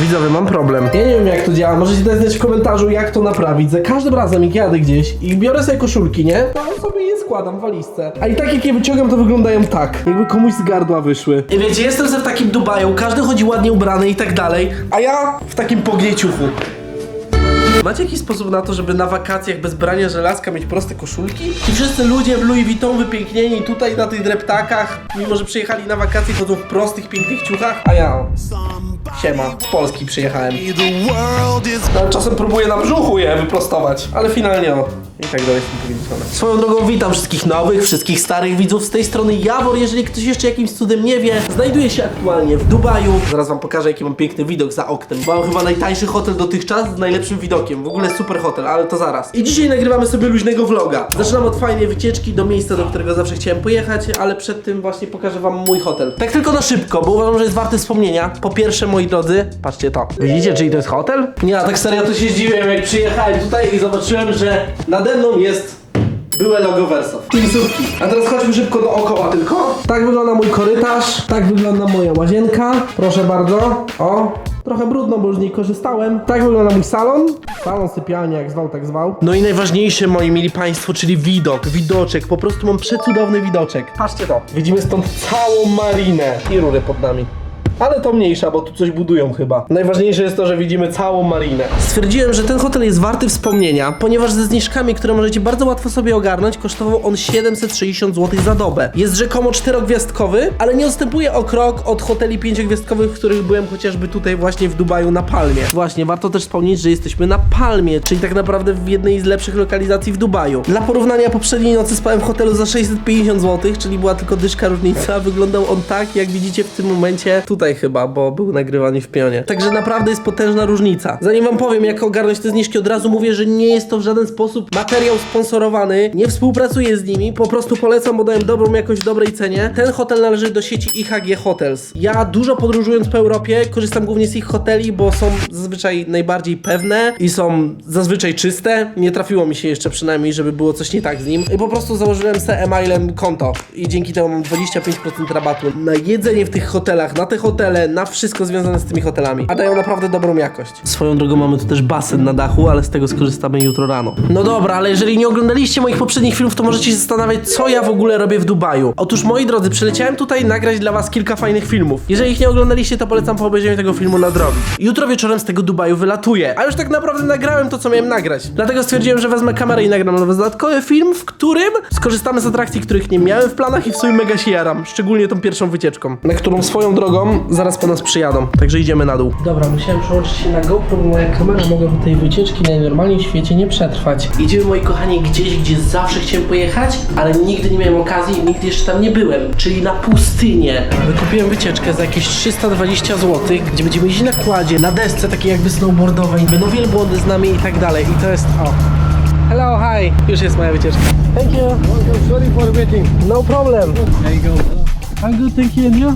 Widzowie, mam problem. Ja nie wiem jak to działa, możecie dać znać w komentarzu jak to naprawić. Za każdym razem jak jadę gdzieś i biorę sobie koszulki, nie? To sobie je składam w walizce. A i tak jak je wyciągam to wyglądają tak, jakby komuś z gardła wyszły. I wiecie, jestem sobie w takim Dubaju, każdy chodzi ładnie ubrany i tak dalej, a ja w takim pognieciuchu. Macie jakiś sposób na to, żeby na wakacjach bez brania żelazka mieć proste koszulki? Ci wszyscy ludzie w Louis Vuitton wypięknieni tutaj na tych dreptakach, mimo że przyjechali na wakacje, chodzą w prostych, pięknych ciuchach, a ja... Siema, z Polski przyjechałem. No, czasem próbuję na brzuchu je wyprostować, ale finalnie o. I tak dalej jestem powinniony. Swoją drogą witam wszystkich nowych, wszystkich starych widzów z tej strony Jawor. Jeżeli ktoś jeszcze jakimś cudem nie wie, znajduję się aktualnie w Dubaju. Zaraz wam pokażę jaki mam piękny widok za oknem. Mam chyba najtańszy hotel dotychczas z najlepszym widokiem. W ogóle super hotel, ale to zaraz. I dzisiaj nagrywamy sobie luźnego vloga. Zaczynam od fajnej wycieczki do miejsca, do którego zawsze chciałem pojechać, ale przed tym właśnie pokażę wam mój hotel. Tak tylko na szybko, bo uważam, że jest warty wspomnienia. Po pierwsze, moi drodzy, patrzcie to. Widzicie, czyli to jest hotel? Nie, a tak serio to się zdziwiłem, jak przyjechałem tutaj i zobaczyłem, że nade mną jest Były logo. Teamsówki. A teraz chodźmy szybko dookoła tylko. Tak wygląda mój korytarz. Tak wygląda moja łazienka. Proszę bardzo. O. Trochę brudno, bo już z niej korzystałem. Tak wygląda mój salon. Salon, sypialnia, jak zwał, tak zwał. No i najważniejsze, moi mili państwo, czyli widok, widoczek. Po prostu mam przecudowny widoczek. Patrzcie to. Widzimy stąd całą marinę i rury pod nami. Ale to mniejsza, bo tu coś budują chyba. Najważniejsze jest to, że widzimy całą marinę. Stwierdziłem, że ten hotel jest warty wspomnienia, ponieważ ze zniżkami, które możecie bardzo łatwo sobie ogarnąć, kosztował on 760 zł za dobę. Jest rzekomo czterogwiazdkowy, ale nie odstępuje o krok od hoteli pięciogwiazdkowych, w których byłem chociażby tutaj właśnie w Dubaju na Palmie. Właśnie, warto też wspomnieć, że jesteśmy na Palmie, czyli tak naprawdę w jednej z lepszych lokalizacji w Dubaju. Dla porównania poprzedniej nocy spałem w hotelu za 650 zł, czyli była tylko dyszka różnica. Wyglądał on tak, jak widzicie w tym momencie tutaj chyba, bo był nagrywany w pionie. Także naprawdę jest potężna różnica. Zanim wam powiem, jak ogarnąć te zniżki, od razu mówię, że nie jest to w żaden sposób materiał sponsorowany. Nie współpracuję z nimi, po prostu polecam, bo dają dobrą jakość dobrej cenie. Ten hotel należy do sieci IHG Hotels. Ja dużo podróżując po Europie, korzystam głównie z ich hoteli, bo są zazwyczaj najbardziej pewne i są zazwyczaj czyste. Nie trafiło mi się jeszcze przynajmniej, żeby było coś nie tak z nim. I po prostu założyłem se e-mailem konto i dzięki temu mam 25% rabatu na jedzenie w tych hotelach, na te hotele, na wszystko związane z tymi hotelami. A dają naprawdę dobrą jakość. Swoją drogą mamy tu też basen na dachu, ale z tego skorzystamy jutro rano. No dobra, ale jeżeli nie oglądaliście moich poprzednich filmów, to możecie się zastanawiać, co ja w ogóle robię w Dubaju. Otóż moi drodzy, przyleciałem tutaj nagrać dla was kilka fajnych filmów. Jeżeli ich nie oglądaliście, to polecam po obejrzeniu tego filmu nadrobić. Jutro wieczorem z tego Dubaju wylatuję, a już tak naprawdę nagrałem to, co miałem nagrać. Dlatego stwierdziłem, że wezmę kamerę i nagram was dodatkowy film, w którym skorzystamy z atrakcji, których nie miałem w planach i w sumie mega się jaram. Szczególnie tą pierwszą wycieczką, na którą swoją drogą zaraz po nas przyjadą. Także idziemy na dół. Dobra, musiałem przełączyć się na GoPro, bo moja kamera mogła tej wycieczki najnormalniej w świecie nie przetrwać. Idziemy, moi kochani, gdzieś, gdzie zawsze chciałem pojechać, ale nigdy nie miałem okazji i nigdy jeszcze tam nie byłem, czyli na pustynię. Wykupiłem wycieczkę za jakieś 320 zł, gdzie będziemy jeździć na kładzie, na desce takiej jakby snowboardowej, będą wielbłądy z nami i tak dalej. I to jest, o, Hello, hi. Już jest moja wycieczka. Thank you. Sorry for waiting. No problem. There you go. I'm good, thank you. And you?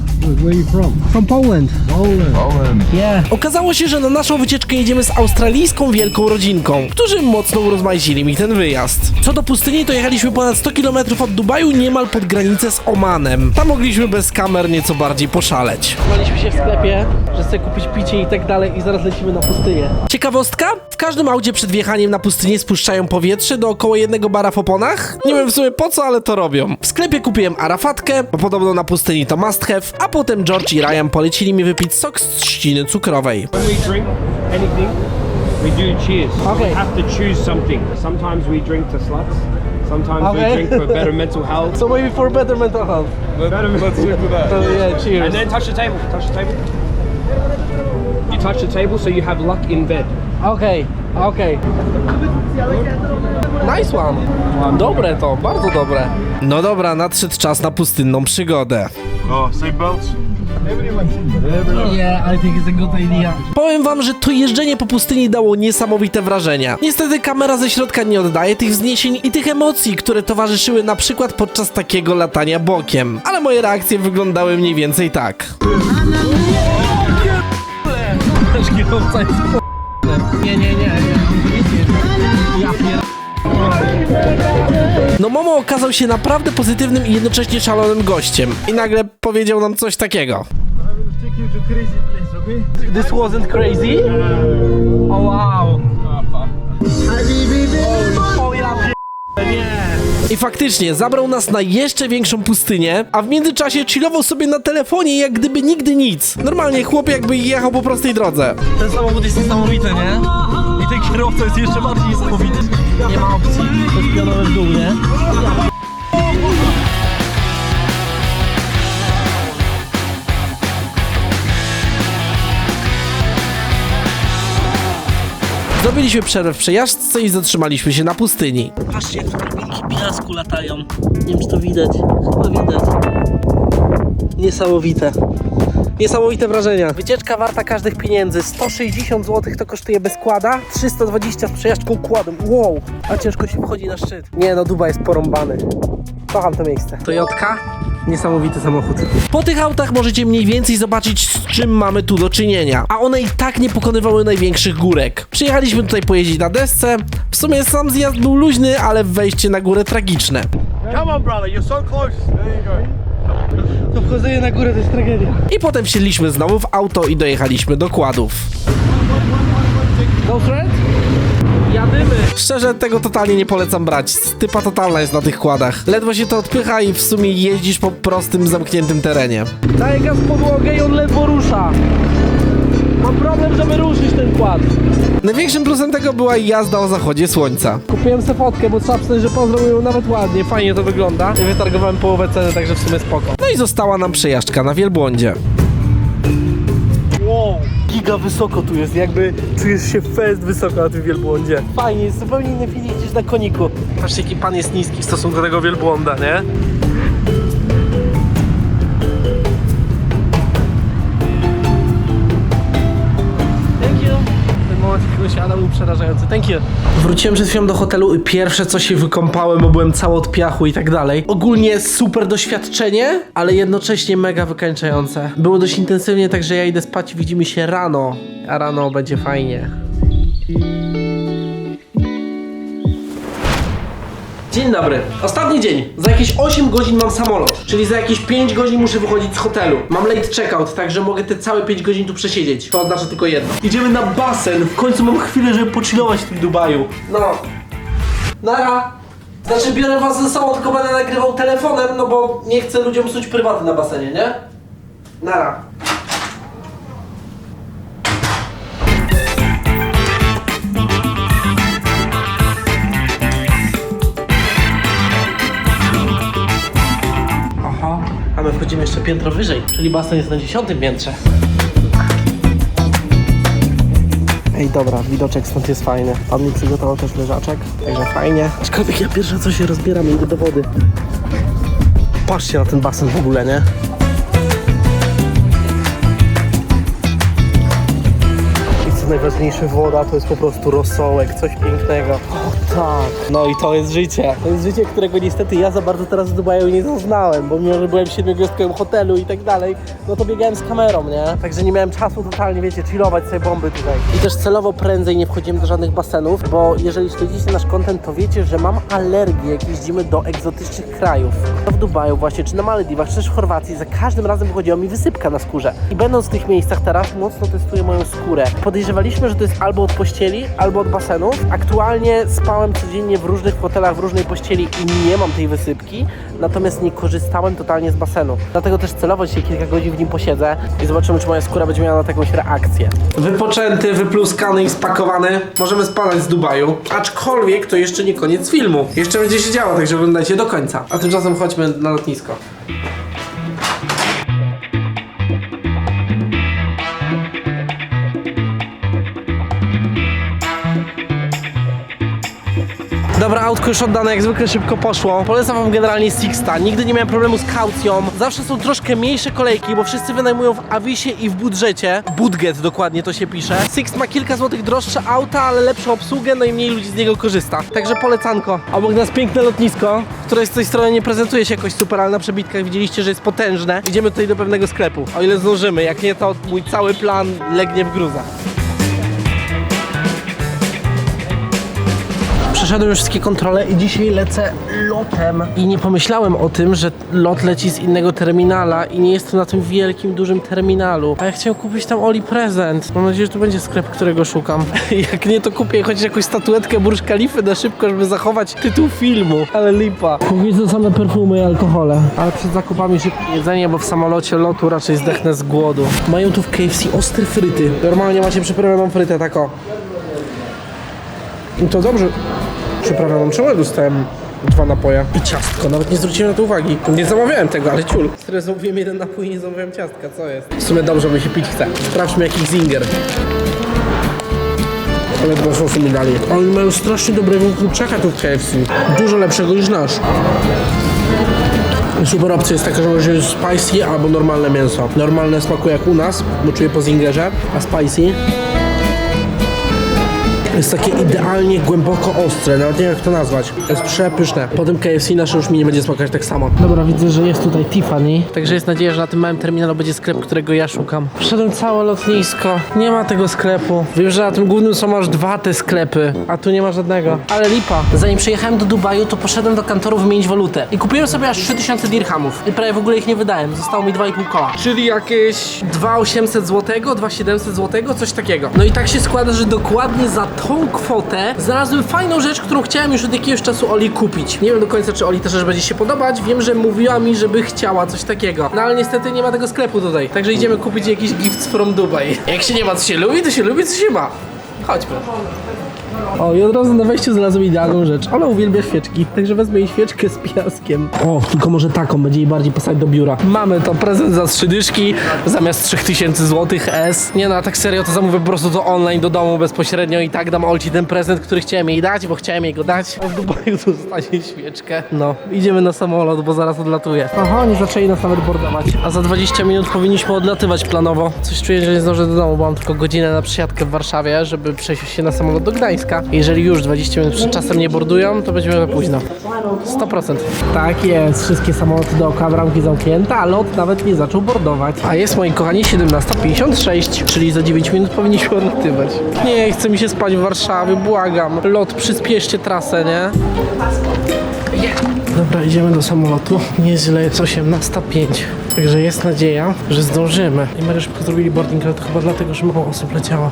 Where you from? From Poland. Poland. Poland. Yeah. Okazało się, że na naszą wycieczkę jedziemy z australijską wielką rodzinką, którzy mocno urozmaicili mi ten wyjazd. Co do pustyni, to jechaliśmy ponad 100 km od Dubaju, niemal pod granicę z Omanem. Tam mogliśmy bez kamer nieco bardziej poszaleć. Maliśmy się w sklepie, że chcę kupić picie i tak dalej i zaraz lecimy na pustynię. Ciekawostka? W każdym aucie przed wjechaniem na pustynię spuszczają powietrze do około jednego bara w oponach. Nie wiem w sumie po co, ale to robią. W sklepie kupiłem arafatkę, bo podobno na pustyni to must have, a potem George i Ryan polecili mi wypić sok z trzciny cukrowej. When we drink anything, we do cheers. Okay. We have to choose something. Sometimes we drink to sluts. Sometimes Okay. we drink for better mental health. So maybe for better mental health. better let's stick to that. So yeah, cheers. And then touch the table. Touch the table. You touch the table so you have luck in bed. Okej, okej. Nice one. Dobre to, bardzo dobre. No dobra, nadszedł czas na pustynną przygodę. Oh, seatbelts? Yeah, I think it's a good idea. Powiem wam, że to jeżdżenie po pustyni dało niesamowite wrażenia. Niestety kamera ze środka nie oddaje tych wzniesień i tych emocji, które towarzyszyły na przykład podczas takiego latania bokiem. Ale moje reakcje wyglądały mniej więcej tak. Nie, nie, nie, nie. Ja No Momo okazał się naprawdę pozytywnym i jednocześnie szalonym gościem. I nagle powiedział nam coś takiego. This wasn't crazy? Oh wow. I faktycznie zabrał nas na jeszcze większą pustynię, a w międzyczasie chillował sobie na telefonie jak gdyby nigdy nic. Normalnie chłop jakby jechał po prostej drodze. Ten samochód jest niesamowity, nie? I ten kierowca jest jeszcze bardziej niesamowity. Nie ma opcji, to jest pionowe w dół, nie? Zrobiliśmy przerwę w przejażdżce i zatrzymaliśmy się na pustyni. Patrzcie, jak karbinki piasku latają. Nie wiem, czy to widać. Chyba widać. Niesamowite. Niesamowite wrażenia. Wycieczka warta każdych pieniędzy. 160 zł to kosztuje bez kłada, 320 z przejażdżką kładem. Wow, a ciężko się wchodzi na szczyt. Nie no, Dubaj jest porąbany. Kocham to miejsce. Toyotka? Niesamowity samochód. Po tych autach możecie mniej więcej zobaczyć, z czym mamy tu do czynienia. A one i tak nie pokonywały największych górek. Przyjechaliśmy tutaj pojeździć na desce. W sumie sam zjazd był luźny, ale wejście na górę tragiczne. Come on, brother, you're so close. There you go. To wchodzenie na górę to jest tragedia. I potem wsiedliśmy znowu w auto i dojechaliśmy do kładów. No threat? Jadymy. Szczerze, tego totalnie nie polecam brać. Stypa totalna jest na tych kładach. Ledwo się to odpycha i w sumie jeździsz po prostym, zamkniętym terenie. Daję gaz w podłogę i on ledwo rusza. Mam problem, żeby ruszyć ten kład. Największym plusem tego była jazda o zachodzie słońca. Kupiłem sobie fotkę, bo trzeba przyznać, że pozrobił nawet ładnie, fajnie to wygląda. I wytargowałem połowę ceny, także w sumie spoko. No i została nam przejażdżka na wielbłądzie. Giga wysoko tu jest, jakby czujesz się fest wysoko na tym wielbłądzie. Fajnie, jest zupełnie inny feeling niż na koniku. Patrzcie, jaki pan jest niski w stosunku do tego wielbłąda, nie? Przerażający. Thank you. Wróciłem przed chwilą do hotelu i pierwsze co się wykąpałem, bo byłem cały od piachu i tak dalej. Ogólnie super doświadczenie, ale jednocześnie mega wykańczające. Było dość intensywnie, także ja idę spać, widzimy się rano, a rano będzie fajnie. Dzień dobry. Ostatni dzień. Za jakieś 8 godzin mam samolot, czyli za jakieś 5 godzin muszę wychodzić z hotelu. Mam late checkout, także mogę te całe 5 godzin tu przesiedzieć. To oznacza tylko jedno. Idziemy na basen. W końcu mam chwilę, żeby pochillować w tym Dubaju. No. Nara. Znaczy biorę was ze sobą, tylko będę nagrywał telefonem, no bo nie chcę ludziom psuć prywaty na basenie, nie? Nara. A my wchodzimy jeszcze piętro wyżej, czyli basen jest na dziesiątym piętrze. Ej, dobra, widoczek stąd jest fajny. Pan mi przygotował też leżaczek, także fajnie. Aczkolwiek ja pierwsze co się rozbieram, idę do wody. Patrzcie na ten basen w ogóle, nie? I co najważniejsze, woda to jest po prostu rosołek, coś pięknego. Tak. No i to jest życie. To jest życie, którego niestety ja za bardzo teraz w Dubaju nie zaznałem, bo mimo, że byłem w siedmiogwiazdkowym hotelu i tak dalej, no to biegałem z kamerą, nie? Także nie miałem czasu totalnie, wiecie, chillować sobie bomby tutaj. I też celowo prędzej nie wchodziłem do żadnych basenów, bo jeżeli śledzicie nasz content, to wiecie, że mam alergię, jak jeździmy do egzotycznych krajów. To w Dubaju właśnie, czy na Malediwach, czy też w Chorwacji, za każdym razem wychodziła mi wysypka na skórze. I będąc w tych miejscach teraz, mocno testuję moją skórę. Podejrzewaliśmy, że to jest albo od pościeli, albo od basenów. Aktualnie spałem codziennie w różnych hotelach, w różnej pościeli i nie mam tej wysypki, natomiast nie korzystałem totalnie z basenu. Dlatego też celowo dzisiaj kilka godzin w nim posiedzę i zobaczymy, czy moja skóra będzie miała na jakąś reakcję. Wypoczęty, wypluskany i spakowany, możemy spadać z Dubaju. Aczkolwiek to jeszcze nie koniec filmu. Jeszcze będzie się działo, także oglądajcie do końca. A tymczasem chodźmy na lotnisko. Dobra, autko już oddane, jak zwykle szybko poszło. Polecam wam generalnie Sixta. Nigdy nie miałem problemu z kaucją. Zawsze są troszkę mniejsze kolejki, bo wszyscy wynajmują w Avisie i w budżecie. Budget dokładnie to się pisze. Sixt ma kilka złotych droższe auta, ale lepszą obsługę, no i mniej ludzi z niego korzysta. Także polecanko. Obok nas piękne lotnisko, które z tej strony nie prezentuje się jakoś super, ale na przebitkach widzieliście, że jest potężne. Idziemy tutaj do pewnego sklepu. O ile zdążymy, jak nie, to mój cały plan legnie w gruzach. Przeszedłem już wszystkie kontrole i dzisiaj lecę lotem. I nie pomyślałem o tym, że lot leci z innego terminala i nie jestem na tym wielkim, dużym terminalu. A ja chciałem kupić tam Oli prezent. Mam nadzieję, że to będzie sklep, którego szukam. Jak nie, to kupię chociaż jakąś statuetkę Burj Khalifa na szybko, żeby zachować tytuł filmu. Ale lipa. Póki co same perfumy i alkohole. Ale przed zakupami szybkie jedzenie, bo w samolocie lotu raczej zdechnę z głodu. Mają tu w KFC ostre fryty. Normalnie macie przyprawioną frytę, tak o. I to dobrze. Czemu ja dostałem dwa napoje i ciastko? Nawet nie zwróciłem na to uwagi. Nie zamawiałem tego, ale ciul. Który zamówiłem jeden napój i nie zamówiłem ciastka, co jest? W sumie dobrze, bo się pić chce. Sprawdźmy jakiś zinger. Ale dwa sosy mi dali. Oni mają strasznie dobrego kurczaka tu w KFC. Dużo lepszego niż nasz. Super opcja jest taka, że możesz jeść spicy albo normalne mięso. Normalne smakuje jak u nas, bo czuję po zingerze, a spicy jest takie idealnie głęboko ostre, nawet nie wiem jak to nazwać. Jest przepyszne. Po tym KFC nasze już mi nie będzie smakować tak samo. Dobra, widzę, że jest tutaj Tiffany. Także jest nadzieja, że na tym małym terminalu będzie sklep, którego ja szukam. Wszedłem całe lotnisko. Nie ma tego sklepu. Wiem, że na tym głównym są aż dwa te sklepy, a tu nie ma żadnego. Ale lipa. Zanim przyjechałem do Dubaju, to poszedłem do kantoru wymienić walutę. I kupiłem sobie aż 3000 dirhamów. I prawie w ogóle ich nie wydałem. Zostało mi 2,5 koła. Czyli jakieś 2800 zł, 2700 zł, coś takiego. No i tak się składa, że dokładnie za tą kwotę znalazłem fajną rzecz, którą chciałem już od jakiegoś czasu Oli kupić. Nie wiem do końca, czy Oli też rzecz będzie się podobać. Wiem, że mówiła mi, żeby chciała coś takiego. No ale niestety nie ma tego sklepu tutaj. Także idziemy kupić jakiś gifts from Dubai. Jak się nie ma, co się lubi, to się lubi, co się ma. Chodźmy. O, i od razu na wejściu znalazłem idealną rzecz. Ona uwielbia świeczki, także wezmę jej świeczkę z piaskiem. O, tylko może taką, będzie jej bardziej pasować do biura. Mamy to, prezent za trzy dyszki, zamiast 3000 zł S. Nie no, a tak serio, to zamówię po prostu to online do domu bezpośrednio i tak dam Olci ten prezent, który chciałem jej dać, bo chciałem jej go dać. A w Dubaju dostanie świeczkę. No, idziemy na samolot, bo zaraz odlatuję. Aha, oni zaczęli nas nawet bordować. A za 20 minut powinniśmy odlatywać planowo. Coś czuję, że nie zdążę do domu, bo mam tylko godzinę na przysiadkę w Warszawie, żeby przejść się na samolot do Gdańska. Jeżeli już 20 minut przed czasem nie bordują, to będziemy za późno. 100%. Tak jest, wszystkie samoloty dookoła bramki zamknięte, a lot nawet nie zaczął bordować. A jest, moi kochani, 17.56, czyli za 9 minut powinniśmy odlatywać. Nie, chce mi się spać w Warszawie, błagam. Lot, przyspieszcie trasę, nie? Dobra, idziemy do samolotu. Nieźle jest 18.05. Także jest nadzieja, że zdążymy. I mega szybko zrobili boarding, ale to chyba dlatego, że mało osób leciało.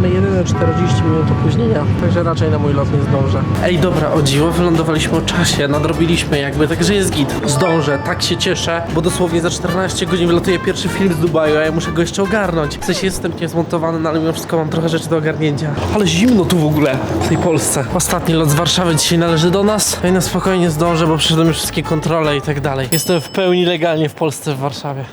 Mamy jedyne 40 minut opóźnienia, także raczej na mój lot nie zdążę. Ej, dobra, o dziwo, wylądowaliśmy o czasie, nadrobiliśmy jakby, także jest git. Zdążę, tak się cieszę, bo dosłownie za 14 godzin wylatuje pierwszy film z Dubaju, a ja muszę go jeszcze ogarnąć. W sensie jestem niezmontowany, no ale mimo wszystko mam trochę rzeczy do ogarnięcia. Ale zimno tu w ogóle, w tej Polsce. Ostatni lot z Warszawy dzisiaj należy do nas. Ja na spokojnie zdążę, bo przeszedłem już wszystkie kontrole i tak dalej. Jestem w pełni legalnie w Polsce, w Warszawie.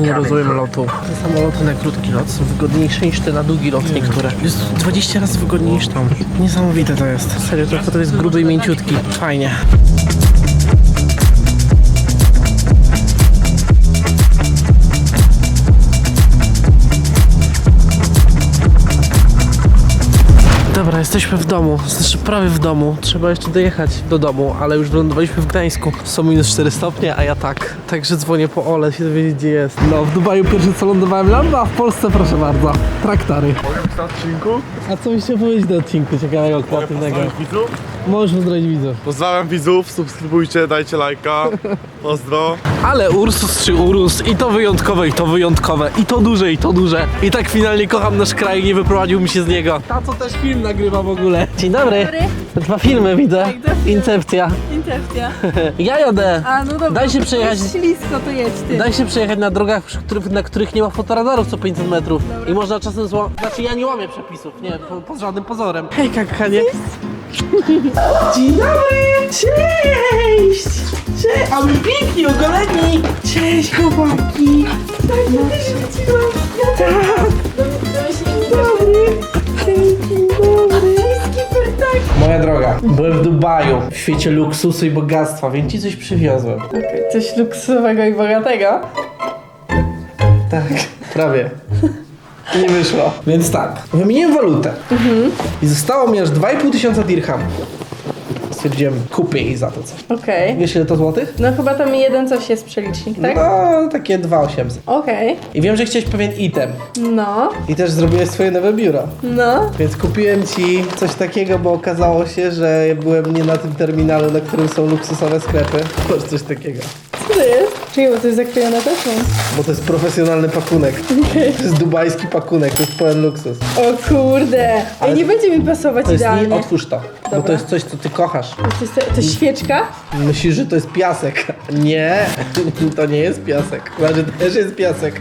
Nie rozumiem lotu. Te samoloty na krótki lot są wygodniejsze niż te na długi lot niektóre. Jest 20 razy wygodniej niż tam. Niesamowite to jest. Serio, trochę to jest gruby i mięciutki. Fajnie. Dobra, jesteśmy w domu, znaczy prawie w domu. Trzeba jeszcze dojechać do domu, ale już wylądowaliśmy w Gdańsku. Są minus 4 stopnie, a ja tak. Także dzwonię po Ole, się dowiedzieć gdzie jest. No, w Dubaju pierwsze co lądowałem lamba, a w Polsce proszę bardzo. Traktary. Na odcinku? A co byście powiedzieć do odcinku ciekawego, kreatywnego? widzów? Możesz pozdrowić widzów. Pozdrawiam widzów, subskrybujcie, dajcie lajka. Pozdro. Ale Ursus czy Urus i to wyjątkowe, i to wyjątkowe, i to duże, i to duże. I tak finalnie kocham nasz kraj i nie wyprowadził mi się z niego. Ta co też film nagrywa w ogóle. Dzień dobry. dobry. Dwa filmy widzę. Tak, dwa filmy. Incepcja. Intencja. Ja jadę. A, no dobra. Daj się przejechać. Jest Ślisko, to jedź ty. Daj się przejechać na drogach, przy których, na których nie ma fotoradarów co 500 metrów. I można czasem złamać. Znaczy ja nie łamię przepisów, nie, po, pod żadnym pozorem. Hej, kakanie. Dzień dobry! Cześć! Cześć! A my piękni, ogoleni! Cześć, chłopaki! Tak, ja też widziałam. Tak! Dobry! Dzień dobry! Tak! Moja droga, byłem w Dubaju, w świecie luksusu i bogactwa, więc ci coś przywiozłem. Coś luksusowego i bogatego. Tak, prawie. Nie wyszło. Więc tak, wymieniłem walutę. I zostało mi aż 2,5 tysiąca dirham. stwierdziłem, kupię jej za to coś. Okej. Wiesz ile to złotych? No chyba tam jeden coś jest przelicznik, tak? No, takie 2800. Okej. I wiem, że chciałeś pewien item. No, I też zrobiłeś swoje nowe biuro. no. Więc kupiłem ci coś takiego, bo okazało się, że byłem nie na tym terminalu, na którym są luksusowe sklepy. Masz coś takiego. Co to jest? Czekaj, bo to jest zaklejone też mam. Bo to jest profesjonalny pakunek. To jest dubajski pakunek, to jest pełen luksus. O kurde. Ej, nie będzie mi pasować To jest nie, otwórz to, bo Dobra. to jest coś, co ty kochasz. To jest, to jest świeczka? Myślisz, że to jest piasek. Nie, to nie jest piasek. Znaczy, to też jest piasek.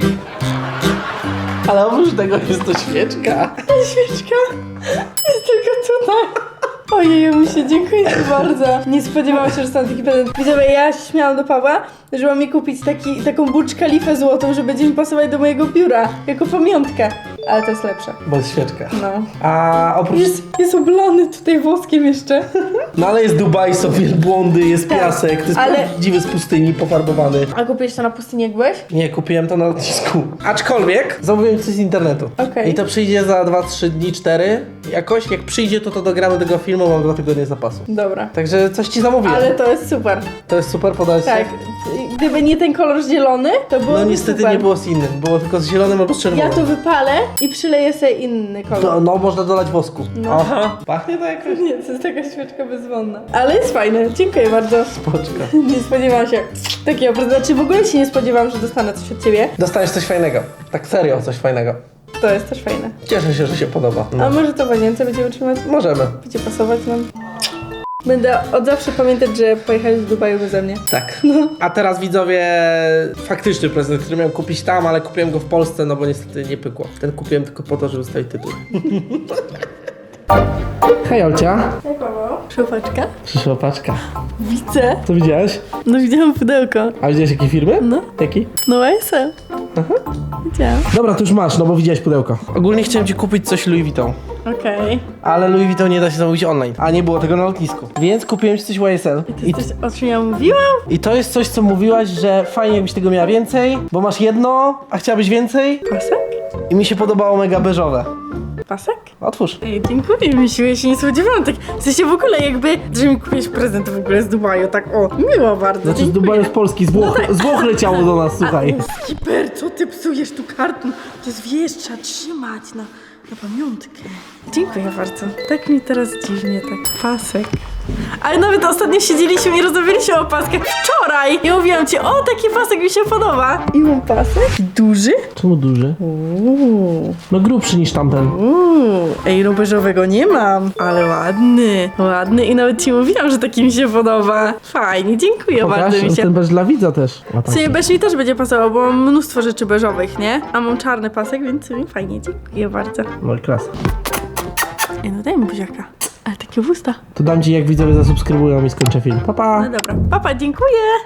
Ale oprócz tego jest to świeczka. Świeczka jest tylko tutaj. Ojej, musie, dziękuję ci bardzo. Nie spodziewałam się, że dostanę taki prezent. Widzowie, ja się śmiałam do Pawła, że mam mi kupić taki, taką Burcz Kalifę złotą, że będzie mi pasować do mojego biura, jako pamiątkę. Ale to jest lepsze. Bo jest świeczka. No. A oprócz... Jest, jest oblany tutaj włoskiem jeszcze. No ale jest Dubaj, są wielbłądy, jest Tak, piasek, to jest ale- prawdziwy z pustyni, pofarbowany. A kupiłeś to na pustyni jak byłeś? Nie, kupiłem to na lotnisku. Aczkolwiek zamówiłem coś z internetu. Okej. I to przyjdzie za 2-3 dni, 4 jakoś. Jak przyjdzie, to to dogramy tego filmu, mam 2 tygodnie zapasu. Dobra. Także coś ci zamówiłem. Ale to jest super. To jest super, podać Tak. Gdyby nie ten kolor zielony, to było No niestety super. nie było z innym, było tylko z zielonym albo z czerwonym. Ja to wypalę i przyleję sobie inny kolor. To, no, można dolać wosku. No. Aha. Pachnie to jakoś? Nie, to jest taka świeczka bezwonna. Ale jest fajne, dziękuję bardzo. Spoczka. Nie spodziewałam się takiego prezentu. Znaczy w ogóle się nie spodziewałam, że dostanę coś od ciebie. Dostaniesz coś fajnego. Tak serio, coś fajnego. To jest też fajne. Cieszę się, że się podoba. No. A może to w łazience będziemy trzymać? Możemy. Będzie pasować nam? Będę od zawsze pamiętać, że pojechałeś do Dubaju beze mnie. Tak. A teraz widzowie, faktyczny prezent, który miałem kupić tam, ale kupiłem go w Polsce, no bo niestety nie pykło. Ten kupiłem tylko po to, żeby ustawić tytuł. Hej Olcia. Jak Paweł? Szopaczka? Przyszła paczka. Widzę. Co widziałeś? No widziałam pudełko. A widziałeś jakiej firmy? No. Jaki? No ASL. Widziałam. Dobra, to już masz, no bo widziałeś pudełko. Ogólnie chciałem ci kupić coś Louis Vuitton. Okej. Ale Louis Vuitton nie da się zamówić online, a nie było tego na lotnisku. Więc kupiłem ci coś YSL. To jest coś, o czym ja mówiłam? I to jest coś, co mówiłaś, że fajnie jakbyś tego miała więcej, bo masz jedno, a chciałabyś więcej Pasek? i mi się podobało mega beżowe. Pasek? Otwórz. Ej, dziękuję, Misiu, ja się nie spodziewałam tak. W sensie w ogóle jakby, że mi kupisz prezent w ogóle z Dubaju, tak o, miło bardzo, Znaczy z dziękuję. Dubaju z Polski, z Włoch, z Włoch leciało do nas, słuchaj. A, Skipper, co ty psujesz tu karton? To jest wiesz, trzeba trzymać na, na pamiątkę. Dziękuję bardzo. Tak mi teraz dziwnie, tak pasek. Ale nawet ostatnio siedzieliśmy i rozmawialiśmy o paskach wczoraj. I mówiłam ci, o taki pasek mi się podoba. I mam pasek? Duży? Czemu duży? Uuu. No grubszy niż tamten. Uuu, ej, no beżowego nie mam, ale ładny, ładny i nawet ci mówiłam, że taki mi się podoba. Fajnie, dziękuję bardzo mi się. ten beż dla widza też. A W sumie beż mi też będzie pasował, bo mam mnóstwo rzeczy beżowych, nie? A mam czarny pasek, więc mi fajnie, dziękuję bardzo. No i klasa. Ej, no daj mi buziaka. Ale takie usta. To dam ci jak widzowie zasubskrybują i skończę film. Pa, pa! No dobra, papa, dziękuję.